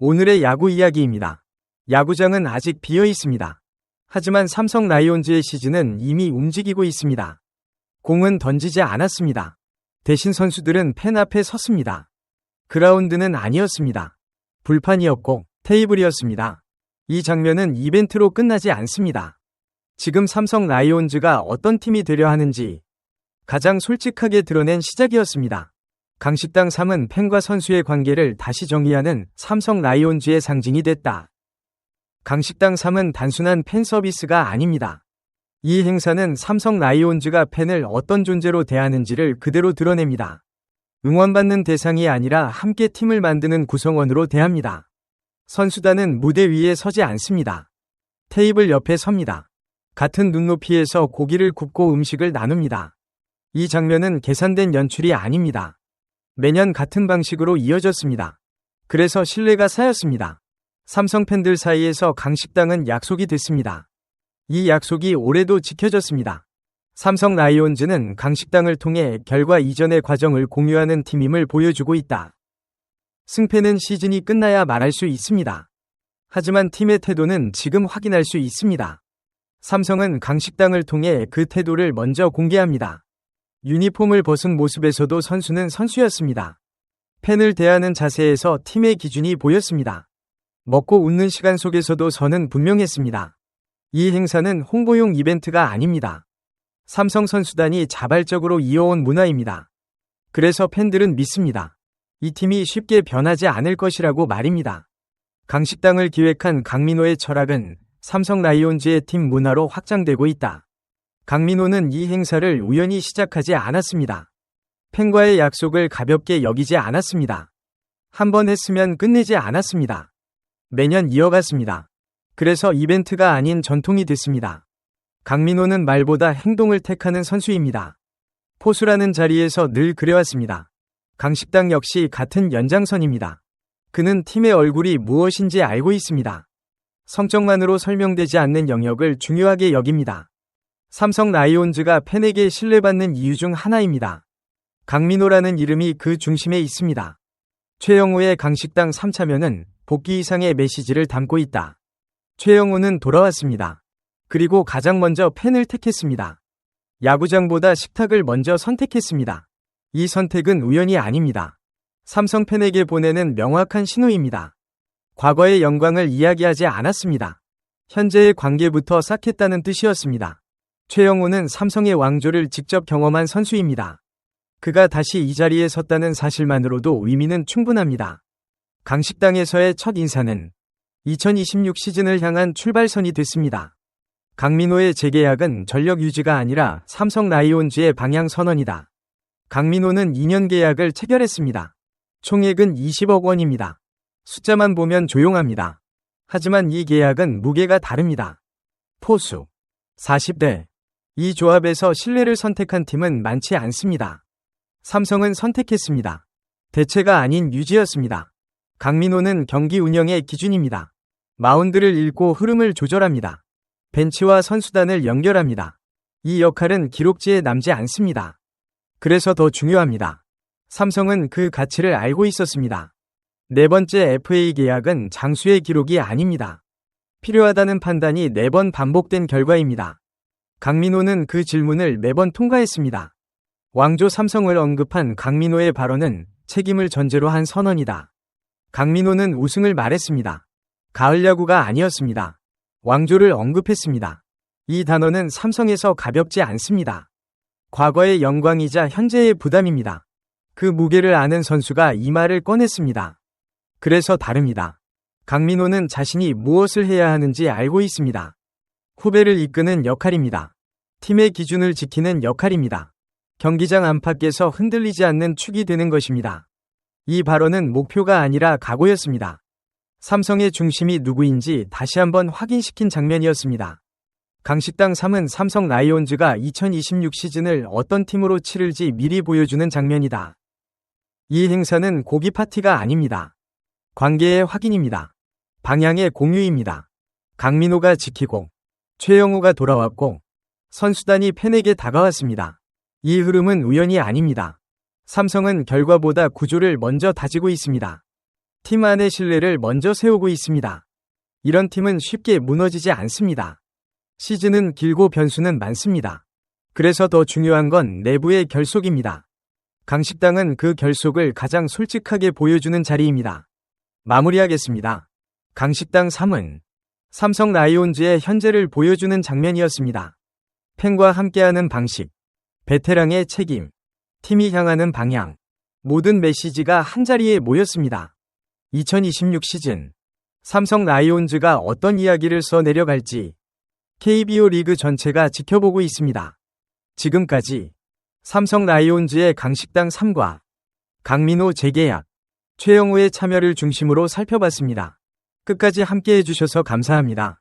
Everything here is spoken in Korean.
오늘의 야구 이야기입니다. 야구장은 아직 비어 있습니다. 하지만 삼성 라이온즈의 시즌은 이미 움직이고 있습니다. 공은 던지지 않았습니다. 대신 선수들은 펜 앞에 섰습니다. 그라운드는 아니었습니다. 불판이었고 테이블이었습니다. 이 장면은 이벤트로 끝나지 않습니다. 지금 삼성 라이온즈가 어떤 팀이 되려 하는지 가장 솔직하게 드러낸 시작이었습니다. 강식당 3은 팬과 선수의 관계를 다시 정의하는 삼성 라이온즈의 상징이 됐다. 강식당 3은 단순한 팬 서비스가 아닙니다. 이 행사는 삼성 라이온즈가 팬을 어떤 존재로 대하는지를 그대로 드러냅니다. 응원받는 대상이 아니라 함께 팀을 만드는 구성원으로 대합니다. 선수단은 무대 위에 서지 않습니다. 테이블 옆에 섭니다. 같은 눈높이에서 고기를 굽고 음식을 나눕니다. 이 장면은 계산된 연출이 아닙니다. 매년 같은 방식으로 이어졌습니다. 그래서 신뢰가 쌓였습니다. 삼성 팬들 사이에서 강식당은 약속이 됐습니다. 이 약속이 올해도 지켜졌습니다. 삼성 라이온즈는 강식당을 통해 결과 이전의 과정을 공유하는 팀임을 보여주고 있다. 승패는 시즌이 끝나야 말할 수 있습니다. 하지만 팀의 태도는 지금 확인할 수 있습니다. 삼성은 강식당을 통해 그 태도를 먼저 공개합니다. 유니폼을 벗은 모습에서도 선수는 선수였습니다. 팬을 대하는 자세에서 팀의 기준이 보였습니다. 먹고 웃는 시간 속에서도 선은 분명했습니다. 이 행사는 홍보용 이벤트가 아닙니다. 삼성 선수단이 자발적으로 이어온 문화입니다. 그래서 팬들은 믿습니다. 이 팀이 쉽게 변하지 않을 것이라고 말입니다. 강식당을 기획한 강민호의 철학은 삼성 라이온즈의 팀 문화로 확장되고 있다. 강민호는 이 행사를 우연히 시작하지 않았습니다. 팬과의 약속을 가볍게 여기지 않았습니다. 한 번 했으면 끝내지 않았습니다. 매년 이어갔습니다. 그래서 이벤트가 아닌 전통이 됐습니다. 강민호는 말보다 행동을 택하는 선수입니다. 포수라는 자리에서 늘 그래왔습니다. 강식당 역시 같은 연장선입니다. 그는 팀의 얼굴이 무엇인지 알고 있습니다. 성적만으로 설명되지 않는 영역을 중요하게 여깁니다. 삼성 라이온즈가 팬에게 신뢰받는 이유 중 하나입니다. 강민호라는 이름이 그 중심에 있습니다. 최영우의 강식당 3차면은 복귀 이상의 메시지를 담고 있다. 최영우는 돌아왔습니다. 그리고 가장 먼저 팬을 택했습니다. 야구장보다 식탁을 먼저 선택했습니다. 이 선택은 우연이 아닙니다. 삼성 팬에게 보내는 명확한 신호입니다. 과거의 영광을 이야기하지 않았습니다. 현재의 관계부터 쌓겠다는 뜻이었습니다. 최영우는 삼성의 왕조를 직접 경험한 선수입니다. 그가 다시 이 자리에 섰다는 사실만으로도 의미는 충분합니다. 강식당에서의 첫 인사는 2026 시즌을 향한 출발선이 됐습니다. 강민호의 재계약은 전력 유지가 아니라 삼성 라이온즈의 방향 선언이다. 강민호는 2년 계약을 체결했습니다. 총액은 20억 원입니다. 숫자만 보면 조용합니다. 하지만 이 계약은 무게가 다릅니다. 포수 40대 이 조합에서 신뢰를 선택한 팀은 많지 않습니다. 삼성은 선택했습니다. 대체가 아닌 유지였습니다. 강민호는 경기 운영의 기준입니다. 마운드를 읽고 흐름을 조절합니다. 벤치와 선수단을 연결합니다. 이 역할은 기록지에 남지 않습니다. 그래서 더 중요합니다. 삼성은 그 가치를 알고 있었습니다. 네 번째 FA 계약은 장수의 기록이 아닙니다. 필요하다는 판단이 네 번 반복된 결과입니다. 강민호는 그 질문을 매번 통과했습니다. 왕조 삼성을 언급한 강민호의 발언은 책임을 전제로 한 선언이다. 강민호는 우승을 말했습니다. 가을 야구가 아니었습니다. 왕조를 언급했습니다. 이 단어는 삼성에서 가볍지 않습니다. 과거의 영광이자 현재의 부담입니다. 그 무게를 아는 선수가 이 말을 꺼냈습니다. 그래서 다릅니다. 강민호는 자신이 무엇을 해야 하는지 알고 있습니다. 후배를 이끄는 역할입니다. 팀의 기준을 지키는 역할입니다. 경기장 안팎에서 흔들리지 않는 축이 되는 것입니다. 이 발언은 목표가 아니라 각오였습니다. 삼성의 중심이 누구인지 다시 한번 확인시킨 장면이었습니다. 강식당 3은 삼성 라이온즈가 2026 시즌을 어떤 팀으로 치를지 미리 보여주는 장면이다. 이 행사는 고기 파티가 아닙니다. 관계의 확인입니다. 방향의 공유입니다. 강민호가 지키고 최영우가 돌아왔고 선수단이 팬에게 다가왔습니다. 이 흐름은 우연이 아닙니다. 삼성은 결과보다 구조를 먼저 다지고 있습니다. 팀 안의 신뢰를 먼저 세우고 있습니다. 이런 팀은 쉽게 무너지지 않습니다. 시즌은 길고 변수는 많습니다. 그래서 더 중요한 건 내부의 결속입니다. 강식당은 그 결속을 가장 솔직하게 보여주는 자리입니다. 마무리하겠습니다. 강식당 3은 삼성 라이온즈의 현재를 보여주는 장면이었습니다. 팬과 함께하는 방식, 베테랑의 책임, 팀이 향하는 방향, 모든 메시지가 한자리에 모였습니다. 2026 시즌 삼성 라이온즈가 어떤 이야기를 써 내려갈지 KBO 리그 전체가 지켜보고 있습니다. 지금까지 삼성 라이온즈의 강식당 3과 강민호 재계약, 최영우의 참여를 중심으로 살펴봤습니다. 끝까지 함께 해 주셔서 감사합니다.